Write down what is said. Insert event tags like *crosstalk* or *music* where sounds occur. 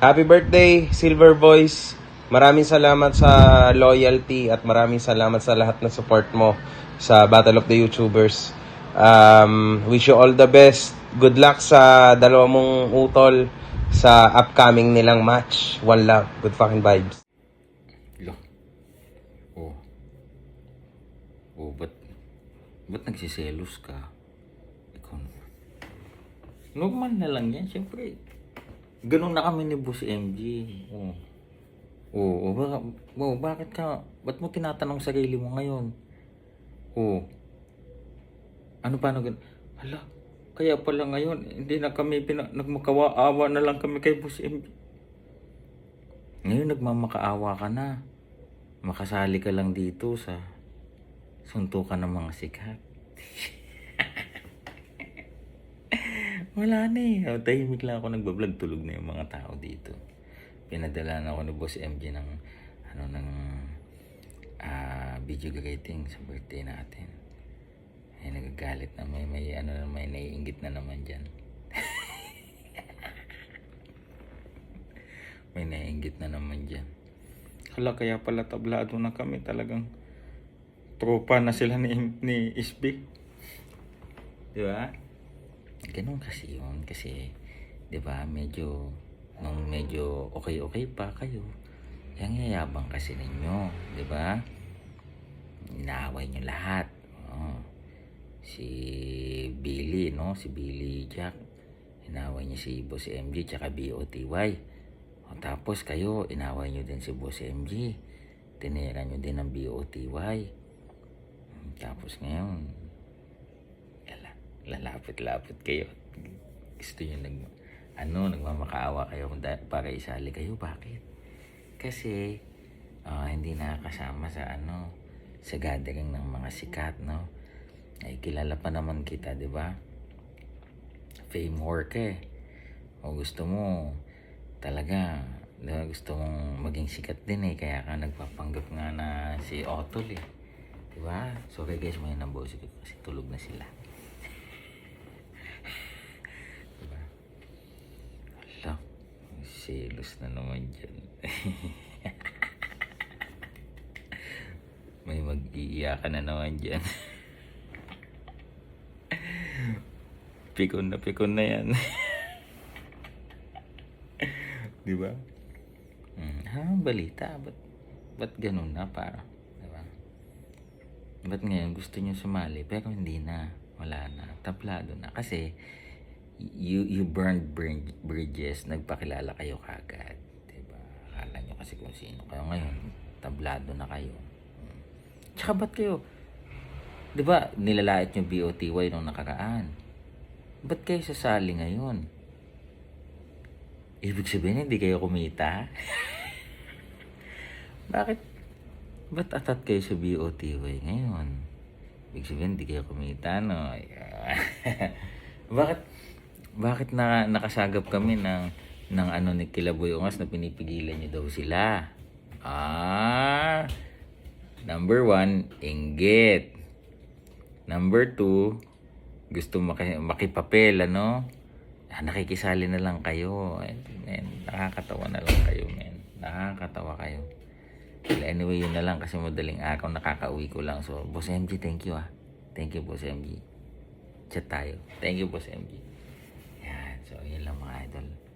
Happy birthday, Silver Voice. Maraming salamat sa loyalty at maraming salamat sa lahat na support mo sa Battle of the YouTubers. Um, wish you all the best. Good luck sa dalawa mong utol sa upcoming nilang match. One love. Good fucking vibes. Lo. Oh. Oh, ba't, ba't nagsiselos ka? Ikaw naman. Normal na lang yan, siyempre. Ganun na kami ni Boss MG. Oh. Oh, oh, baka, oh, bakit ka, ba't mo tinatanong sarili mo ngayon? Oh. Ano paano gan? Hala, kaya pala ngayon, hindi na kami pina, nagmakawaawa na lang kami kay Boss MG. Ngayon nagmamakaawa ka na. Makasali ka lang dito sa suntukan ng mga sikat. *laughs* Wala na eh. Oh, tahimik lang ako nagbablog. Tulog na yung mga tao dito. Pinadala na ako ni Boss MJ ng ano ng ah, video greeting sa birthday natin. Ay nagagalit na may may ano na may naiinggit na naman diyan. *laughs* may naiinggit na naman diyan. Hala, kaya pala tablado na kami talagang tropa na sila ni, ni Isbi. Di ba? Ganun kasi yun. Kasi, di ba, medyo, nung medyo okay-okay pa kayo, yung yayabang kasi ninyo. Di ba? Inaaway nyo lahat. Oo. Si Billy, no? Si Billy Jack. Inaway niya si Boss MG tsaka BOTY. O, tapos kayo, inaway nyo din si Boss MG. Tinira nyo din ang BOTY. Tapos ngayon, lala, lalapit-lapit kayo. Gusto nyo nag, ano, nagmamakaawa kayo kung para isali kayo. Bakit? Kasi, ah, hindi nakakasama sa ano, sa gathering ng mga sikat, no? Ay, kilala pa naman kita, di ba? Fame work eh. O gusto mo, talaga, di ba, gusto mong maging sikat din eh. Kaya ka nagpapanggap nga na si Otol eh. Di ba? Sorry guys, may namboses ko kasi tulog na sila. di ba? Hala, selos na naman dyan. *laughs* may mag-iiyakan na naman dyan. *laughs* pikon na pikon na yan. *laughs* Di ba? Hmm. Ha, balita. Ba't, ba't ganun na para? Di ba? Ba't ngayon gusto niyo sumali pero hindi na. Wala na. Taplado na. Kasi you you burned bridge- bridges. Nagpakilala kayo kagad. Di ba? Akala niyo kasi kung sino kayo ngayon. Tablado na kayo. Hmm. Tsaka ba't kayo? Di ba nilalait niyo BOTY nung nakaraan? Ba't kayo sasali ngayon? Ibig sabihin, hindi kayo kumita? *laughs* Bakit? Ba't atat kayo sa BOTY ngayon? Ibig sabihin, hindi kayo kumita, no? *laughs* bakit, bakit na, nakasagap kami ng, ng ano ni Kilaboy Ungas na pinipigilan niyo daw sila? Ah, number one, inggit. Number two, gusto maki, makipapel, ano? Ah, nakikisali na lang kayo. Eh, Men, nakakatawa na lang kayo, men. Nakakatawa kayo. Well, anyway, yun na lang kasi madaling araw nakakauwi ko lang. So, Boss MG, thank you ah. Thank you, Boss MG. Chat tayo. Thank you, Boss MG. So, yun lang mga idol.